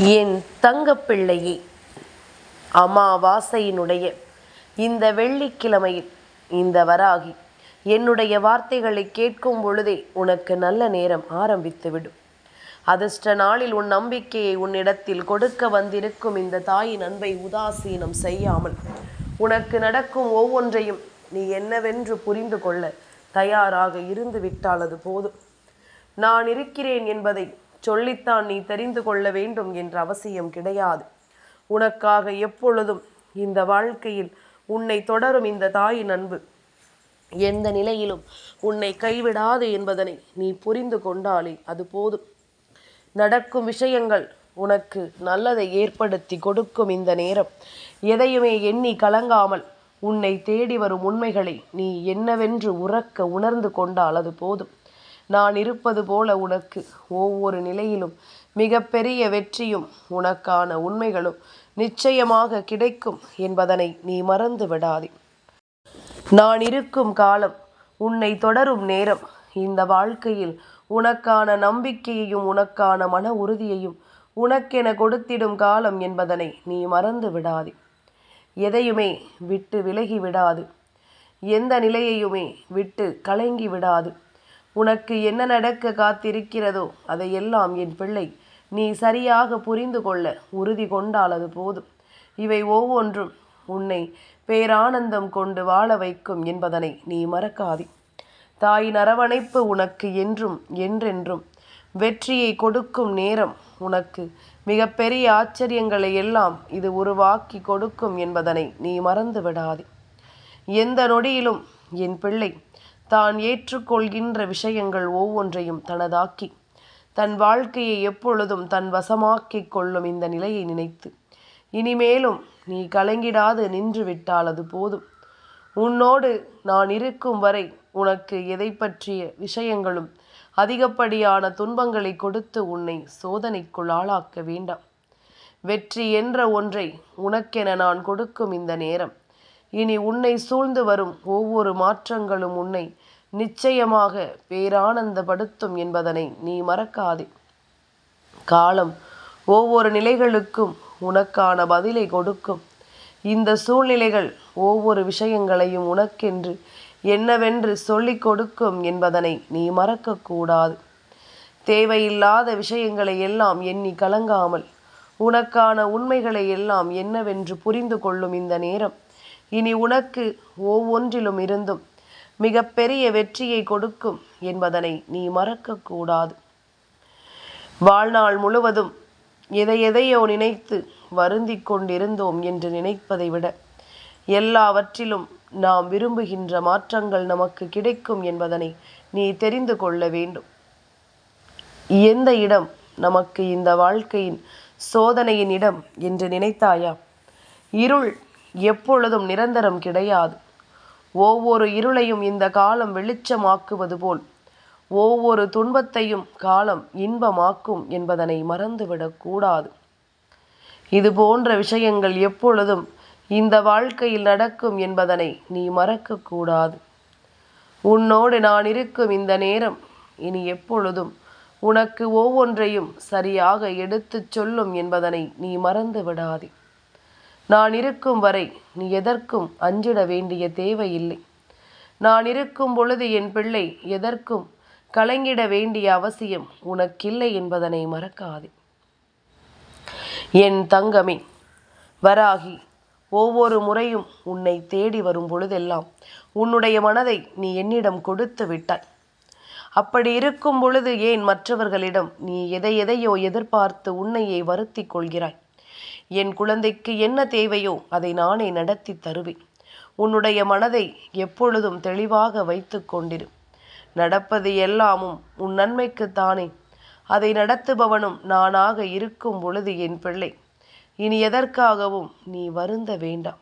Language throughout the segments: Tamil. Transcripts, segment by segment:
என் தங்கப்பிள்ளையே அமாவாசையினுடைய இந்த வெள்ளிக்கிழமையில் இந்த வராகி என்னுடைய வார்த்தைகளை கேட்கும் பொழுதே உனக்கு நல்ல நேரம் ஆரம்பித்துவிடும். அதிர்ஷ்ட நாளில் உன் நம்பிக்கையை உன்னிடத்தில் கொடுக்க வந்திருக்கும் இந்த தாயின் அன்பை உதாசீனம் செய்யாமல் உனக்கு நடக்கும் ஒவ்வொன்றையும் நீ என்னவென்று புரிந்து கொள்ள தயாராக இருந்து விட்டால் அது போதும். நான் இருக்கிறேன் என்பதை சொல்லித்தான் நீ தெரிந்து கொள்ள வேண்டும் என்ற அவசியம் கிடையாது. உனக்காக எப்பொழுதும் இந்த வாழ்க்கையில் உன்னை தொடரும் இந்த தாயின் அன்பு. எந்த நிலையிலும் உன்னை கைவிடாது என்பதனை நீ புரிந்து கொண்டாலே அது போதும். நடக்கும் விஷயங்கள் உனக்கு நல்லதை ஏற்படுத்தி கொடுக்கும் இந்த நேரம். எதையுமே எண்ணி கலங்காமல் உன்னை தேடி வரும் உண்மைகளை நீ என்னவென்று உறக்க உணர்ந்து கொண்டால் அது போதும். நான் இருப்பது போல உனக்கு. ஒவ்வொரு நிலையிலும் மிகப்பெரிய வெற்றியும் உனக்கான உண்மைகளும் நிச்சயமாக கிடைக்கும் என்பதனை நீ மறந்து விடாதே. நான் இருக்கும் காலம் உன்னை தொடரும் நேரம் இந்த வாழ்க்கையில் உனக்கான நம்பிக்கையையும் உனக்கான மன உறுதியையும் உனக்கென கொடுத்திடும் காலம் என்பதனை நீ மறந்து விடாதே. எதையுமே விட்டு விலகி விடாது. எந்த நிலையையுமே விட்டு கலங்கி விடாது. உனக்கு என்ன நடக்க காத்திருக்கிறதோ அதையெல்லாம் என் பிள்ளை நீ சரியாக புரிந்து கொள்ள உறுதி கொண்டால் அது போதும். இவை ஒவ்வொன்றும் உன்னை பேரானந்தம் கொண்டு வாழ வைக்கும் என்பதனை நீ மறக்காதே. தாயின் அரவணைப்பு உனக்கு என்றும் என்றென்றும் வெற்றியை கொடுக்கும் நேரம் உனக்கு மிகப்பெரிய ஆச்சரியங்களை எல்லாம் இது உருவாக்கி கொடுக்கும் என்பதனை நீ மறந்து விடாதே எந்த நொடியிலும் என் பிள்ளை தான் ஏற்றுக்கொள்கின்ற விஷயங்கள் ஒவ்வொன்றையும் தனதாக்கி தன் வாழ்க்கையை எப்பொழுதும் தன் வசமாக்கிக் கொள்ளும் இந்த நிலையை நினைத்து இனிமேலும் நீ கலங்கிடாது நின்று விட்டால் அது போதும். உன்னோடு நான் இருக்கும் வரை உனக்கு எதை பற்றிய விஷயங்களும் அதிகப்படியான துன்பங்களை கொடுத்து உன்னை சோதனைக்குள் ஆளாக்க வேண்டாம். வெற்றி என்ற ஒன்றை உனக்கென நான் கொடுக்கும் இந்த நேரம். இனி உன்னை சூழ்ந்து வரும் ஒவ்வொரு மாற்றங்களும் உன்னை நிச்சயமாக பேரானந்தப்படுத்தும் என்பதனை நீ மறக்காதே. காலம் ஒவ்வொரு நிலைகளுக்கும் உனக்கான பதிலை கொடுக்கும். இந்த சூழ்நிலைகள் ஒவ்வொரு விஷயங்களையும் உனக்கென்று என்னவென்று சொல்லிக் கொடுக்கும் என்பதனை நீ மறக்கக்கூடாது. தேவையில்லாத விஷயங்களை எல்லாம் எண்ணி கலங்காமல் உனக்கான உண்மைகளை எல்லாம் என்னவென்று புரிந்து கொள்ளும் இந்த நேரம் இனி உனக்கு ஒவ்வொன்றிலும் இருந்தும் மிகப்பெரிய வெற்றியை கொடுக்கும் என்பதனை நீ மறக்கக்கூடாது. வாழ்நாள் முழுவதும் எதை எதையோ நினைத்து வருந்தி கொண்டிருந்தோம் என்று நினைப்பதை விட எல்லாவற்றிலும் நாம் விரும்புகின்ற மாற்றங்கள் நமக்கு கிடைக்கும் என்பதனை நீ தெரிந்து கொள்ள வேண்டும். எந்த இடம் நமக்கு இந்த வாழ்க்கையின் சோதனையின் இடம் என்று நினைத்தாயா? இருள் எப்பொழுதும் நிரந்தரம் கிடையாது. ஒவ்வொரு இருளையும் இந்த காலம் வெளிச்சமாக்குவது போல் ஒவ்வொரு துன்பத்தையும் காலம் இன்பமாக்கும் என்பதனை மறந்துவிடக்கூடாது இது போன்ற விஷயங்கள் எப்பொழுதும் இந்த வாழ்க்கையில் நடக்கும் என்பதனை நீ மறக்கக்கூடாது உன்னோடு நான் இருக்கும் இந்த நேரம் இனி எப்பொழுதும் உனக்கு ஒவ்வொன்றையும் சரியாக எடுத்துச் சொல்லும் என்பதனை நீ மறந்து விடாதே நான் இருக்கும் வரை நீ எதற்கும் அஞ்சிட வேண்டிய தேவையில்லை. நான் இருக்கும் பொழுது என் பிள்ளை எதற்கும் கலங்கிட வேண்டிய அவசியம் உனக்கில்லை என்பதனை மறக்காதே. என் தங்கமே வராகி ஒவ்வொரு முறையும் உன்னை தேடி வரும் பொழுதெல்லாம் உன்னுடைய மனதை நீ என்னிடம் கொடுத்து விட்டாய். அப்படி இருக்கும் பொழுது ஏன் மற்றவர்களிடம் நீ எதை எதையோ எதிர்பார்த்து உன்னையை வருத்தி கொள்கிறாய்? என் குழந்தைக்கு என்ன தேவையோ அதை நானே நடத்தி தருவேன். உன்னுடைய மனதை எப்பொழுதும் தெளிவாக வைத்து கொண்டிரு. நடப்பது எல்லாமும் உன் நன்மைக்குத்தானே அதை நடத்துபவனும் நானாக இருக்கும் பொழுது என் பிள்ளை இனி எதற்காகவும் நீ வருந்த வேண்டாம்.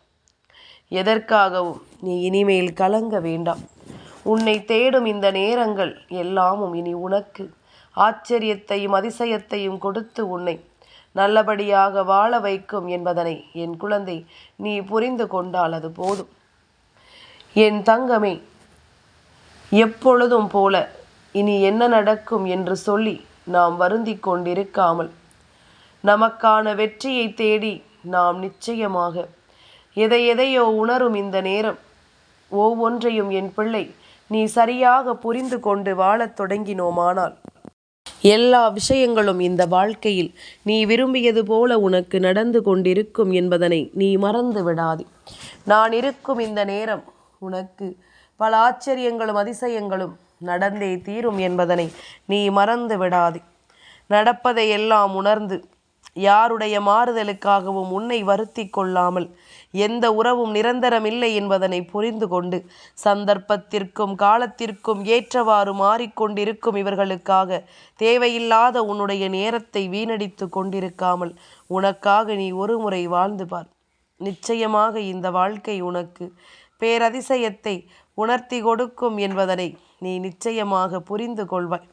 எதற்காகவும் நீ இனிமேல் கலங்க வேண்டாம். உன்னை தேடும் இந்த நேரங்கள் எல்லாமும் இனி உனக்கு. ஆச்சரியத்தையும் அதிசயத்தையும் கொடுத்து உன்னை நல்லபடியாக வாழ வைக்கும் என்பதனை என் குழந்தை நீ புரிந்து கொண்டால் அது போதும். என் தங்கமே எப்பொழுதும் போல இனி என்ன நடக்கும் என்று சொல்லி நாம் வருந்தி கொண்டிருக்காமல் நமக்கான வெற்றியை தேடி நாம் நிச்சயமாக எதை எதையோ உணரும் இந்த நேரம். ஒவ்வொன்றையும் என் பிள்ளை நீ சரியாக புரிந்து கொண்டு வாழத் தொடங்கினோமானால் எல்லா விஷயங்களும் இந்த வாழ்க்கையில் நீ விரும்பியது போல உனக்கு நடந்து கொண்டிருக்கும் என்பதனை நீ மறந்து விடாதே. நான் இருக்கும் இந்த நேரம் உனக்கு பல ஆச்சரியங்களும் அதிசயங்களும் நடந்தே தீரும் என்பதனை நீ மறந்து விடாதே. நடப்பதை எல்லாம் உணர்ந்து யாருடைய மாறுதலுக்காகவும் உன்னை வருத்தி கொள்ளாமல் எந்த உறவும் நிரந்தரமில்லை என்பதனை புரிந்து கொண்டு சந்தர்ப்பத்திற்கும் காலத்திற்கும் ஏற்றவாறு மாறிக்கொண்டிருக்கும் இவர்களுக்காக தேவையில்லாத உன்னுடைய நேரத்தை வீணடித்து கொண்டிருக்காமல் உனக்காக நீ ஒரு முறை வாழ்ந்து பார். நிச்சயமாக இந்த வாழ்க்கை உனக்கு பேரதிசயத்தை உணர்த்தி கொடுக்கும் என்பதனை நீ நிச்சயமாக புரிந்து கொள்வாய்.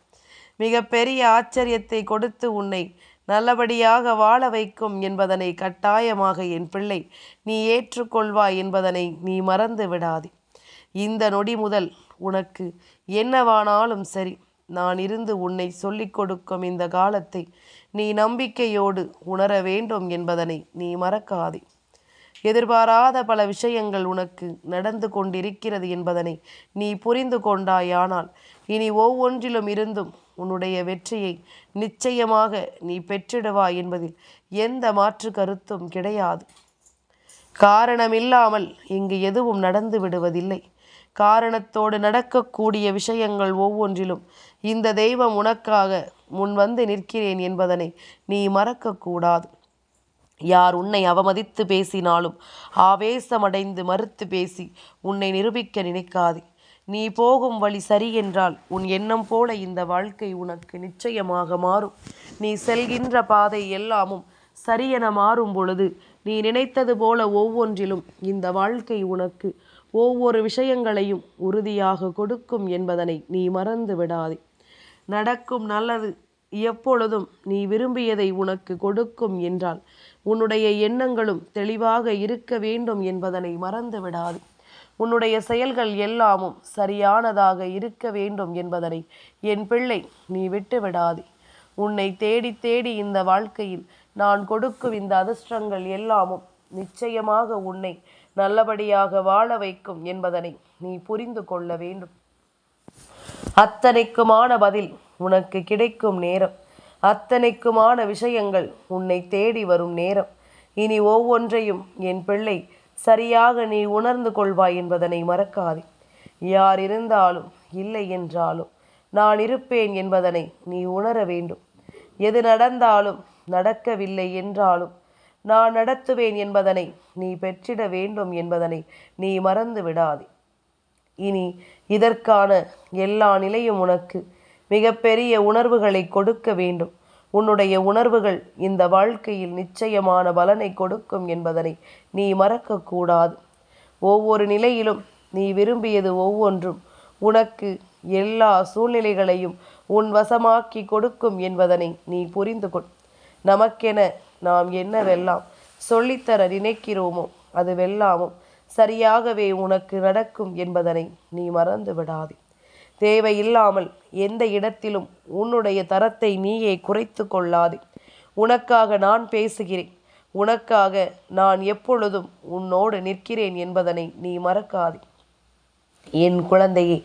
மிக பெரிய ஆச்சரியத்தை கொடுத்து உன்னை நல்லபடியாக வாழ வைக்கும் என்பதனை கட்டாயமாக என் பிள்ளை நீ ஏற்றுக்கொள்வாய் என்பதனை நீ மறந்து விடாதே. இந்த நொடி முதல் உனக்கு என்னவானாலும் சரி நான் இருந்து உன்னை சொல்லிக் கொடுக்கும் இந்த காலத்தை நீ நம்பிக்கையோடு உணர வேண்டும் என்பதனை நீ மறக்காதே. எதிர்பாராத பல விஷயங்கள் உனக்கு நடந்து கொண்டிருக்கிறது என்பதனை நீ புரிந்து கொண்டாயானால் இனி ஒவ்வொன்றிலும் இருந்தும் உன்னுடைய வெற்றியை நிச்சயமாக நீ பெற்றிடுவாய் என்பதில் எந்த மாற்று கருத்தும் கிடையாது. காரணமில்லாமல் இங்கு எதுவும் நடந்து விடுவதில்லை. காரணத்தோடு நடக்கக்கூடிய விஷயங்கள் ஒவ்வொன்றிலும் இந்த தெய்வம் உனக்காக முன் வந்து நிற்கிறேன் என்பதனை நீ மறக்கக்கூடாது. யார் உன்னை அவமதித்து பேசினாலும் ஆவேசமடைந்து மறுத்து பேசி உன்னை நிரூபிக்க நினைக்காதே. நீ போகும் வழி சரி என்றால் உன் எண்ணம் போல இந்த வாழ்க்கை உனக்கு நிச்சயமாக மாறும். நீ செல்கின்ற பாதை எல்லாமும் சரியென மாறும் பொழுது நீ நினைத்தது போல ஒவ்வொன்றிலும் இந்த வாழ்க்கை உனக்கு ஒவ்வொரு விஷயங்களையும் உறுதியாக கொடுக்கும் என்பதனை நீ மறந்து விடாதே. நடக்கும் நல்லது எப்பொழுதும் நீ விரும்பியதை உனக்கு கொடுக்கும் என்றால் உன்னுடைய எண்ணங்களும் தெளிவாக இருக்க வேண்டும் என்பதனை மறந்து விடாது. உன்னுடைய செயல்கள் எல்லாமும் சரியானதாக இருக்க வேண்டும் என்பதனை என் பிள்ளை நீ விட்டு விடாதே உன்னை தேடி தேடி இந்த வாழ்க்கையில் நான் கொடுக்கும் இந்த அதிர்ஷ்டங்கள் எல்லாமும் நிச்சயமாக உன்னை நல்லபடியாக வாழ வைக்கும் என்பதனை நீ புரிந்து கொள்ள வேண்டும். அத்தனைக்குமான பதில் உனக்கு கிடைக்கும் நேரம். அத்தனைக்குமான விஷயங்கள் உன்னை தேடி வரும் நேரம். இனி ஒவ்வொன்றையும் என் பிள்ளை சரியாக நீ உணர்ந்து கொள்வாய் என்பதனை மறக்காதே. யார் இருந்தாலும் இல்லை என்றாலும் நான் இருப்பேன் என்பதனை நீ உணர வேண்டும். எது நடந்தாலும் நடக்கவில்லை என்றாலும் நான் நடத்துவேன் என்பதனை நீ பெற்றிட வேண்டும் என்பதனை நீ மறந்து விடாதே. இனி இதற்கான எல்லா நிலையும் உனக்கு மிகப்பெரிய உணர்வுகளை கொடுக்க வேண்டும். உன்னுடைய உணர்வுகள் இந்த வாழ்க்கையில் நிச்சயமான பலனை கொடுக்கும் என்பதனை நீ மறக்கக்கூடாது. ஒவ்வொரு நிலையிலும் நீ விரும்பியது ஒவ்வொன்றும் உனக்கு எல்லா சூழ்நிலைகளையும் உன் வசமாக்கி கொடுக்கும் என்பதனை நீ புரிந்து கொள். நமக்கென நாம் என்னவெல்லாம் சொல்லித்தர நினைக்கிறோமோ அது வெல்லாமும் சரியாகவே உனக்கு நடக்கும் என்பதனை நீ மறந்து விடாதே தேவையில்லாமல் எந்த இடத்திலும் உன்னுடைய தரத்தை நீயே குறைத்து கொள்ளாதே. உனக்காக நான் பேசுகிறேன். உனக்காக நான் எப்பொழுதும் உன்னோடு நிற்கிறேன் என்பதனை நீ மறக்காதே. என் குழந்தையே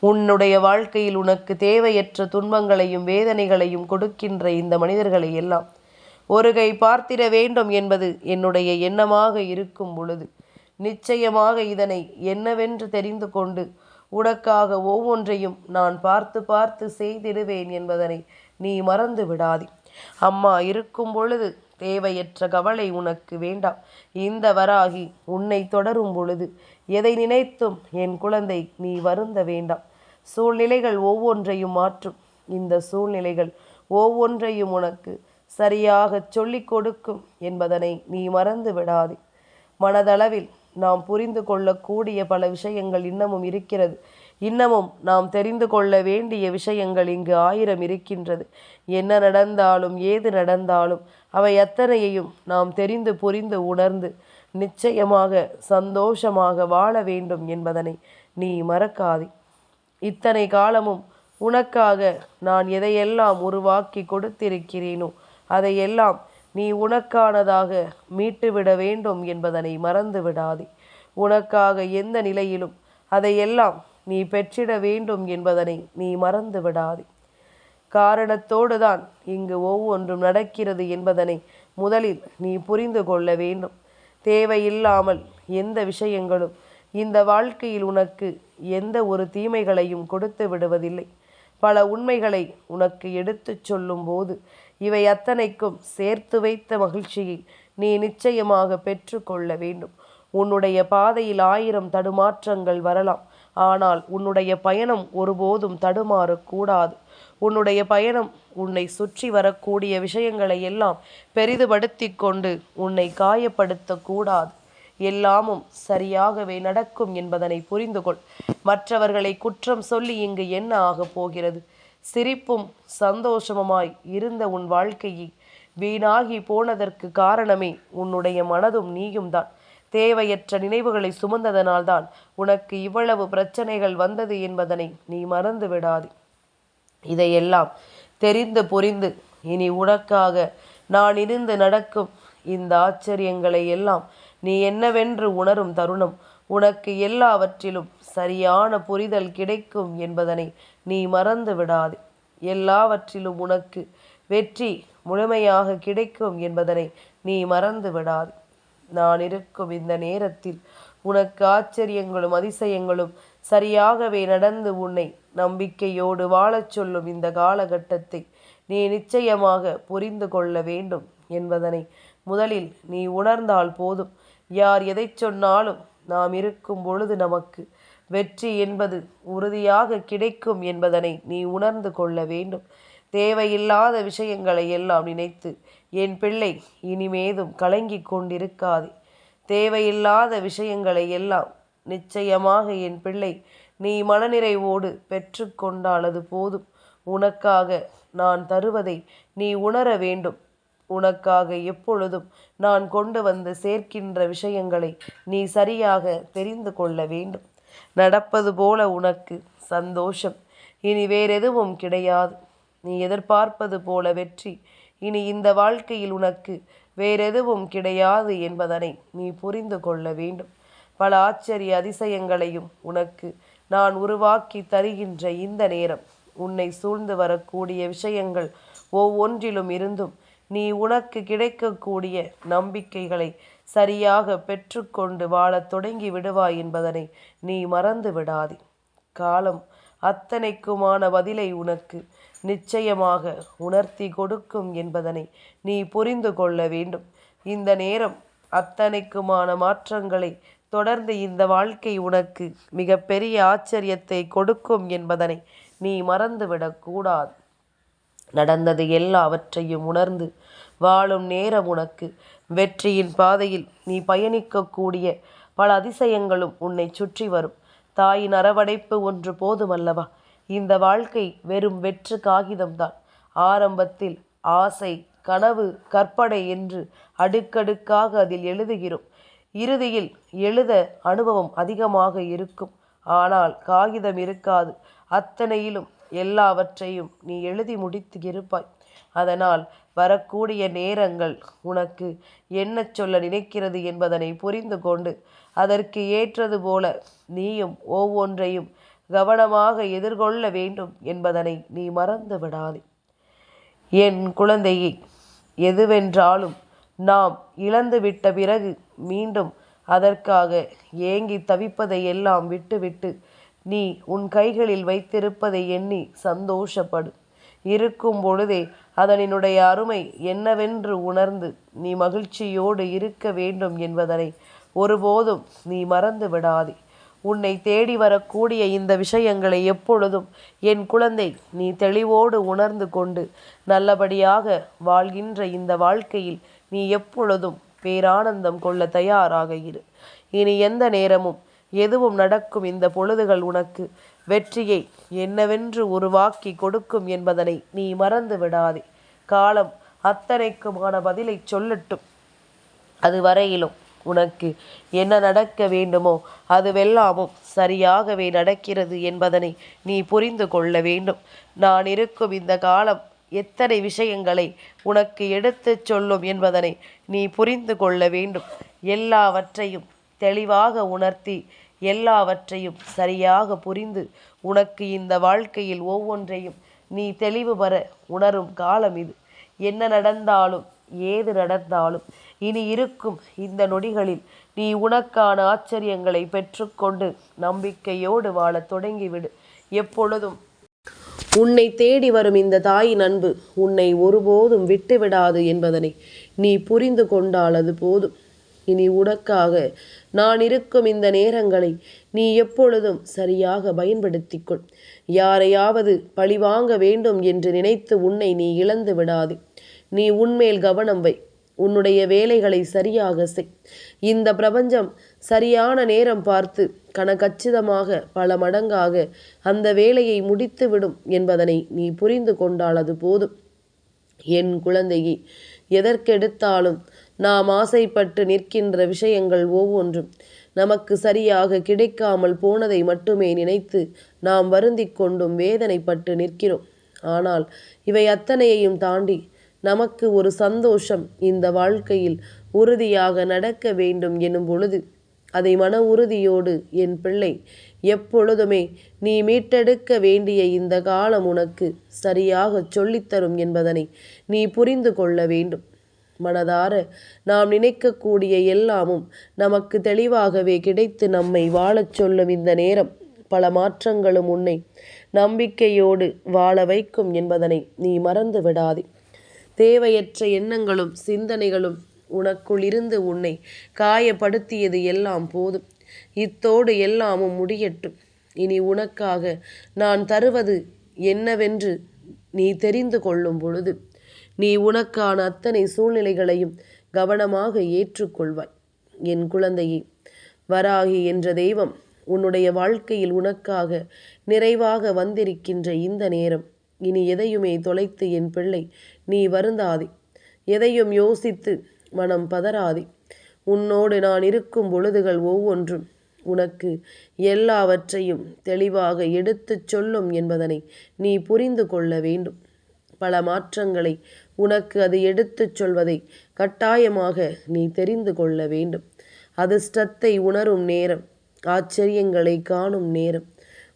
உன்னுடைய வாழ்க்கையில் உனக்கு தேவையற்ற துன்பங்களையும் வேதனைகளையும் கொடுக்கின்ற இந்த மனிதர்களை எல்லாம் ஒரு கை பார்த்திட வேண்டும் என்பது என்னுடைய எண்ணமாக இருக்கும் பொழுது நிச்சயமாக இதனை என்னவென்று தெரிந்து கொண்டு உனக்காக ஒவ்வொன்றையும் நான் பார்த்து பார்த்து செய்திடுவேன் என்பதனை நீ மறந்து விடாதே. அம்மா இருக்கும் பொழுது தேவையற்ற கவலை உனக்கு வேண்டாம். இந்த வராகி உன்னை தொடரும் பொழுது எதை நினைத்தும் என் குழந்தை நீ வருந்த வேண்டாம். சூழ்நிலைகள் ஒவ்வொன்றையும் மாற்றும். இந்த சூழ்நிலைகள் ஒவ்வொன்றையும் உனக்கு சரியாக சொல்லிக் கொடுக்கும் என்பதனை நீ மறந்து விடாதே. மனதளவில் நாம் புரிந்து கொள்ளக்கூடிய பல விஷயங்கள் இன்னமும் இருக்கிறது. இன்னமும் நாம் தெரிந்து கொள்ள வேண்டிய விஷயங்கள் இங்கு ஆயிரம் இருக்கின்றது. என்ன நடந்தாலும் ஏது நடந்தாலும் அவை அத்தனையையும் நாம் தெரிந்து புரிந்து உணர்ந்து நிச்சயமாக சந்தோஷமாக வாழ வேண்டும் என்பதனை நீ மறக்காதே. இத்தனை காலமும் உனக்காக நான் எதையெல்லாம் உருவாக்கி கொடுத்திருக்கிறேனோ அதையெல்லாம் நீ உனக்கானதாக மீட்டுவிட வேண்டும் என்பதனை மறந்து விடாதே உனக்காக எந்த நிலையிலும் அதையெல்லாம் நீ பெற்றிட வேண்டும் என்பதனை நீ மறந்து விடாதே காரணத்தோடு தான் இங்கு ஒவ்வொன்றும் நடக்கிறது என்பதனை முதலில் நீ புரிந்து கொள்ள வேண்டும். தேவையில்லாமல் எந்த விஷயங்களும் இந்த வாழ்க்கையில் உனக்கு எந்த ஒரு தீமைகளையும் கொடுத்து விடுவதில்லை. பல உண்மைகளை உனக்கு எடுத்துச் சொல்லும் போது இவை அத்தனைக்கும் சேர்த்து வைத்த மகிழ்ச்சியை நீ நிச்சயமாக பெற்றுக்கொள்ள வேண்டும். உன்னுடைய பாதையில் ஆயிரம் தடுமாற்றங்கள் வரலாம். ஆனால் உன்னுடைய பயணம் ஒருபோதும் தடுமாறக்கூடாது. உன்னுடைய பயணம் உன்னை சுற்றி வரக்கூடிய விஷயங்களை எல்லாம் பெரிதுபடுத்தி கொண்டு உன்னை காயப்படுத்தக்கூடாது. எல்லாமும் சரியாகவே நடக்கும் என்பதனை புரிந்து கொள் மற்றவர்களை குற்றம் சொல்லி இங்கு என்ன ஆகப் போகிறது? சிரிப்பும் சந்தோஷமுமாய் இருந்த உன் வாழ்க்கையை வீணாகி போனதற்கு காரணமே உன்னுடைய மனதும் நீயும் தான் தேவையற்ற நினைவுகளை சுமந்ததனால்தான் உனக்கு இவ்வளவு பிரச்சனைகள் வந்தது என்பதனை நீ மறந்து விடாது. இதையெல்லாம் தெரிந்து புரிந்து இனி உனக்காக நான் இருந்து நடக்கும் இந்த ஆச்சரியங்களை எல்லாம் நீ என்னவென்று உணரும் தருணம் உனக்கு எல்லாவற்றிலும் சரியான புரிதல் கிடைக்கும் என்பதனை நீ மறந்து விடாதே. எல்லாவற்றிலும் உனக்கு வெற்றி முழுமையாக கிடைக்கும் என்பதனை நீ மறந்து விடாது. நான் இருக்கும் இந்த நேரத்தில் உனக்கு ஆச்சரியங்களும் அதிசயங்களும் சரியாகவே நடந்து உன்னை நம்பிக்கையோடு வாழச் சொல்லும் இந்த காலகட்டத்தை நீ நிச்சயமாக புரிந்து கொள்ள வேண்டும் என்பதனை முதலில் நீ உணர்ந்தால் போதும். யார் எதை சொன்னாலும் நாம் இருக்கும் பொழுது நமக்கு வெற்றி என்பது உறுதியாக கிடைக்கும் என்பதனை நீ உணர்ந்து கொள்ள வேண்டும். தேவையில்லாத விஷயங்களை எல்லாம் நினைத்து என் பிள்ளை இனிமேதும் கலங்கிக் கொண்டிருக்காதே. தேவையில்லாத விஷயங்களை எல்லாம் நிச்சயமாக என் பிள்ளை நீ மனநிறைவோடு பெற்று கொண்டால் போதும். உனக்காக நான் தருவதை நீ உணர வேண்டும். உனக்காக எப்பொழுதும் நான் கொண்டு வந்து சேர்க்கின்ற விஷயங்களை நீ சரியாக தெரிந்து கொள்ள வேண்டும். நடப்பது போல உனக்கு சந்தோஷம். இனி வேறெதுவும் கிடையாது. நீ எதிர்பார்ப்பது போல வெற்றி. இனி இந்த வாழ்க்கையில் உனக்கு வேறெதுவும் கிடையாது என்பதனை நீ புரிந்து கொள்ள வேண்டும். பல ஆச்சரிய அதிசயங்களையும் உனக்கு நான் உருவாக்கி தருகின்ற இந்த நேரம். உன்னை சூழ்ந்து வரக்கூடிய விஷயங்கள் ஒவ்வொன்றிலும் இருந்தும் நீ உனக்கு கிடைக்கக்கூடிய நம்பிக்கைகளை சரியாக பெற்றுக்கொண்டு வாழத் தொடங்கி விடுவாய் என்பதனை நீ மறந்து விடாதே. காலம் அத்தனைக்குமான பதிலை உனக்கு நிச்சயமாக உணர்த்தி கொடுக்கும் என்பதனை நீ புரிந்து கொள்ள வேண்டும். இந்த நேரம் அத்தனைக்குமான மாற்றங்களை தொடர்ந்து இந்த வாழ்க்கை உனக்கு மிகப்பெரிய ஆச்சரியத்தை கொடுக்கும் என்பதனை நீ மறந்துவிடக்கூடாது நடந்தது எல்லாவற்றையும் உணர்ந்து வாழும் நேரம் உனக்கு வெற்றியின் பாதையில் நீ பயணிக்கக்கூடிய பல அதிசயங்களும் உன்னை சுற்றி வரும். தாயின் அரவணைப்பு ஒன்று போதுமல்லவா? இந்த வாழ்க்கை வெறும் வெற்று காகிதம்தான். ஆரம்பத்தில் ஆசை கனவு கற்பனை என்று அடுக்கடுக்காக அதில் எழுதுகிறோம். இறுதியில் எழுத அனுபவம் அதிகமாக இருக்கும். ஆனால் காகிதம் இருக்காது. அத்தனையிலும் எல்லாவற்றையும் நீ எழுதி முடித்து இருப்பாய் அதனால் வரக்கூடிய நேரங்கள் உனக்கு என்ன சொல்ல நினைக்கிறது என்பதனை புரிந்து கொண்டு அதற்கு ஏற்றது போல நீயும் ஒவ்வொன்றையும் கவனமாக எதிர்கொள்ள வேண்டும் என்பதனை நீ மறந்து விடாதே. என் குழந்தையை எதுவென்றாலும் நாம் இழந்துவிட்ட பிறகு மீண்டும் அதற்காக ஏங்கி தவிப்பதை எல்லாம் விட்டுவிட்டு நீ உன் கைகளில் வைத்திருப்பதை எண்ணி சந்தோஷப்படு. இருக்கும் பொழுதே அதனினுடைய அருமை என்னவென்று உணர்ந்து நீ மகிழ்ச்சியோடு இருக்க வேண்டும் என்பதனை ஒருபோதும் நீ மறந்து விடாதே. உன்னை தேடி வரக்கூடிய இந்த விஷயங்களை எப்பொழுதும் என் குழந்தை நீ தெளிவோடு உணர்ந்து கொண்டு நல்லபடியாக வாழ்கின்ற இந்த வாழ்க்கையில் நீ எப்பொழுதும் பேரானந்தம் கொள்ள தயாராக இரு. இனி எந்த நேரமும் எதுவும் நடக்கும் இந்த பொழுதுகள் உனக்கு வெற்றியை என்னவென்று உருவாக்கி கொடுக்கும் என்பதனை நீ மறந்து விடாதே. காலம் அத்தனைக்குமான பதிலை சொல்லட்டும். அது வரையிலும் உனக்கு என்ன நடக்க வேண்டுமோ அதுவெல்லாமும் சரியாகவே நடக்கிறது என்பதனை நீ புரிந்து கொள்ள வேண்டும். நான் இருக்கும் இந்த காலம் எத்தனை விஷயங்களை உனக்கு எடுத்துச் சொல்லும் என்பதனை நீ புரிந்து கொள்ள வேண்டும். எல்லாவற்றையும் தெளிவாக உணர்த்தி எல்லாவற்றையும் சரியாக புரிந்து உனக்கு இந்த வாழ்க்கையில் ஒவ்வொன்றையும் நீ தெளிவு பெற உணரும் காலம் இது. என்ன நடந்தாலும் ஏது நடந்தாலும் இனி இருக்கும் இந்த நொடிகளில் நீ உனக்கான ஆச்சரியங்களை பெற்றுக்கொண்டு நம்பிக்கையோடு வாழத் தொடங்கிவிடு. எப்பொழுதும் உன்னை தேடி வரும் இந்த தாயின் அன்பு உன்னை ஒருபோதும் விட்டுவிடாது என்பதனை நீ புரிந்து கொண்டால் அது போதும். இனி உனக்காக நான் இருக்கும் இந்த நேரங்களை நீ எப்பொழுதும் சரியாக பயன்படுத்திக் கொள் யாரையாவது பழிவாங்க வேண்டும் என்று நினைத்து உன்னை நீ இழந்து விடாது. நீ உன்மேல் கவனம் வை. உன்னுடைய வேலைகளை சரியாக செய். இந்த பிரபஞ்சம் சரியான நேரம் பார்த்து கணக்கச்சிதமாக பல மடங்காக அந்த வேலையை முடித்துவிடும் என்பதனை நீ புரிந்து கொண்டால் அது போதும். என் குழந்தையே எதற்கெடுத்தாலும் நாம் ஆசைப்பட்டு நிற்கின்ற விஷயங்கள் ஒவ்வொன்றும் நமக்கு சரியாக கிடைக்காமல் போனதை மட்டுமே நினைத்து நாம் வருந்திக் கொண்டும் வேதனைப்பட்டு நிற்கிறோம். ஆனால் இவை அத்தனையையும் தாண்டி நமக்கு ஒரு சந்தோஷம் இந்த வாழ்க்கையில் உறுதியாக நடக்க வேண்டும் எனும் பொழுது அதை மன உறுதியோடு என் பிள்ளை எப்பொழுதுமே நீ மீட்டெடுக்க வேண்டிய இந்த காலம் உனக்கு சரியாக சொல்லித்தரும் என்பதனை நீ புரிந்து கொள்ள வேண்டும். மனதார நாம் நினைக்கக்கூடிய எல்லாமும் நமக்கு தெளிவாகவே கிடைத்து நம்மை வாழச் சொல்லும் இந்த நேரம். பல மாற்றங்களும் உன்னை நம்பிக்கையோடு வாழ வைக்கும் என்பதனை நீ மறந்து விடாதே. தேவையற்ற எண்ணங்களும் சிந்தனைகளும் உனக்குள் இருந்து உன்னை காயப்படுத்தியது எல்லாம் போதும். இத்தோடு எல்லாமும் முடியட்டும். இனி உனக்காக நான் தருவது என்னவென்று நீ தெரிந்து கொள்ளும் பொழுது நீ உனக்கான அத்தனை சூழ்நிலைகளையும் கவனமாக ஏற்றுக்கொள்வாய். என் குழந்தையே வராகி என்ற தெய்வம் உன்னுடைய வாழ்க்கையில் உனக்காக நிறைவாக வந்திருக்கின்ற இந்த நேரம். இனி எதையுமே தொலைத்து என் பிள்ளை நீ வருந்தாதே. எதையும் யோசித்து மனம் பதறாதே. உன்னோடு நான் இருக்கும் பொழுதுகள் ஒவ்வொன்றும் உனக்கு எல்லாவற்றையும் தெளிவாக எடுத்துச் சொல்லும் என்பதனை நீ புரிந்து கொள்ள வேண்டும். பல மாற்றங்களை உனக்கு அது எடுத்துச் சொல்வதை கட்டாயமாக நீ தெரிந்து கொள்ள வேண்டும். அதிர்ஷ்டத்தை உணரும் நேரம் ஆச்சரியங்களை காணும் நேரம்.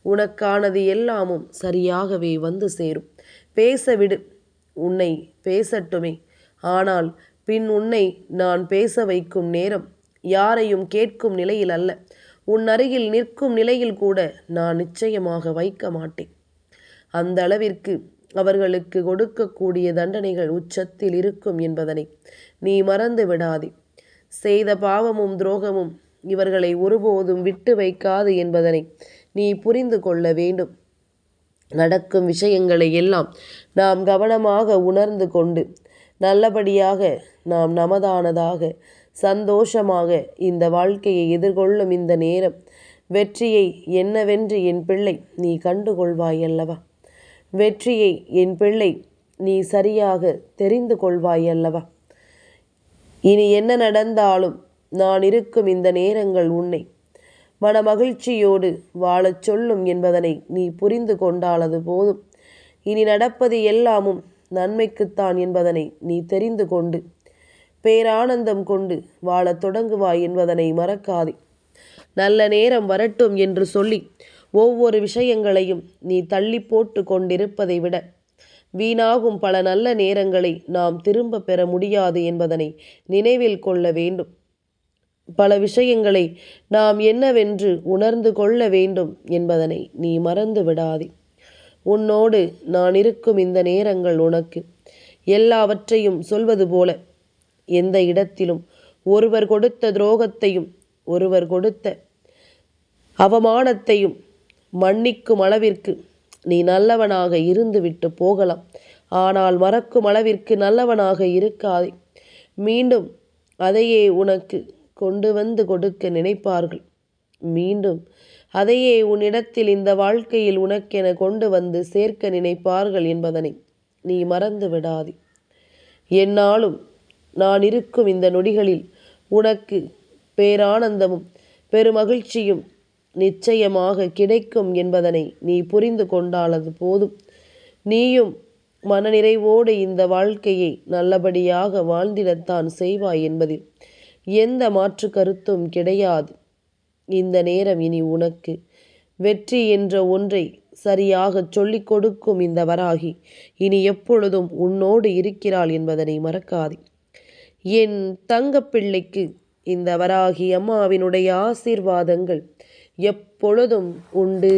உனக்கானது எல்லாமும் சரியாகவே வந்து சேரும். பேசவிடு உன்னை பேசட்டுமே. ஆனால் பின் உன்னை நான் பேச வைக்கும் நேரம் யாரையும் கேட்கும் நிலையில் அல்ல. உன் அருகில் நிற்கும் நிலையில் கூட நான் நிச்சயமாக வைக்க மாட்டேன். அந்த அளவிற்கு அவர்களுக்கு கொடுக்கக்கூடிய தண்டனைகள் உச்சத்தில் இருக்கும் என்பதனை நீ மறந்து விடாதே. செய்த பாவமும் துரோகமும் இவர்களை ஒருபோதும் விட்டு வைக்காது என்பதனை நீ புரிந்து கொள்ள வேண்டும். நடக்கும் விஷயங்களை எல்லாம் நாம் கவனமாக உணர்ந்து கொண்டு நல்லபடியாக நாம் நமதானதாக சந்தோஷமாக இந்த வாழ்க்கையை எதிர்கொள்ளும் இந்த நேரம் வெற்றியை என்னவென்று என் பிள்ளை நீ கண்டுகொள்வாய் அல்லவா? வெற்றியை என் பிள்ளை நீ சரியாக தெரிந்து கொள்வாய் அல்லவா இனி என்ன நடந்தாலும் நான் இருக்கும் இந்த நேரங்கள் உன்னை மன மகிழ்ச்சியோடு வாழச் சொல்லும் என்பதனை நீ புரிந்து கொண்டாலது போதும். இனி நடப்பது எல்லாமும் நன்மைக்குத்தான் என்பதனை நீ தெரிந்து கொண்டு பேரானந்தம் கொண்டு வாழத் தொடங்குவாய் என்பதனை மறக்காதே. நல்ல நேரம் வரட்டும் என்று சொல்லி ஒவ்வொரு விஷயங்களையும் நீ தள்ளி போட்டு கொண்டிருப்பதை விட வீணாகும் பல நல்ல நேரங்களை நாம் திரும்ப பெற முடியாது என்பதனை நினைவில் கொள்ள வேண்டும். பல விஷயங்களை நாம் என்னவென்று உணர்ந்து கொள்ள வேண்டும் என்பதனை நீ மறந்து விடாதே. உன்னோடு நான் இருக்கும் இந்த நேரங்கள் உனக்கு எல்லாவற்றையும் சொல்வது போல எந்த இடத்திலும் ஒருவர் கொடுத்த துரோகத்தையும் ஒருவர் கொடுத்த அவமானத்தையும் மன்னிக்கும் அளவிற்கு நீ நல்லவனாக இருந்துவிட்டு போகலாம். ஆனால் மறக்கும் அளவிற்கு நல்லவனாக இருக்காதே. மீண்டும் அதையே உனக்கு கொண்டு வந்து கொடுக்க நினைப்பார்கள். மீண்டும் அதையே உன்னிடத்தில் இந்த வாழ்க்கையில் உனக்கென கொண்டு வந்து சேர்க்க நினைப்பார்கள் என்பதனை நீ மறந்து விடாதே. என்னாலும் நான் இருக்கும் இந்த நொடிகளில் உனக்கு பேரானந்தமும் பெருமகிழ்ச்சியும் நிச்சயமாக கிடைக்கும் என்பதனை நீ புரிந்து கொண்டாலது போதும். நீயும் மனநிறைவோடு இந்த வாழ்க்கையை நல்லபடியாக வாழ்ந்திடத்தான் செய்வாய் என்பதில் எந்த மாற்று கருத்தும் கிடையாது. இந்த நேரம் இனி உனக்கு. வெற்றி என்ற ஒன்றை சரியாக சொல்லிக் கொடுக்கும் இந்த வராகி இனி எப்பொழுதும் உன்னோடு இருக்கிறாள் என்பதனை மறக்காதே. என் தங்கப்பிள்ளைக்கு இந்த வராகி அம்மாவினுடைய ஆசீர்வாதங்கள் எப்பொழுதும் உண்டு.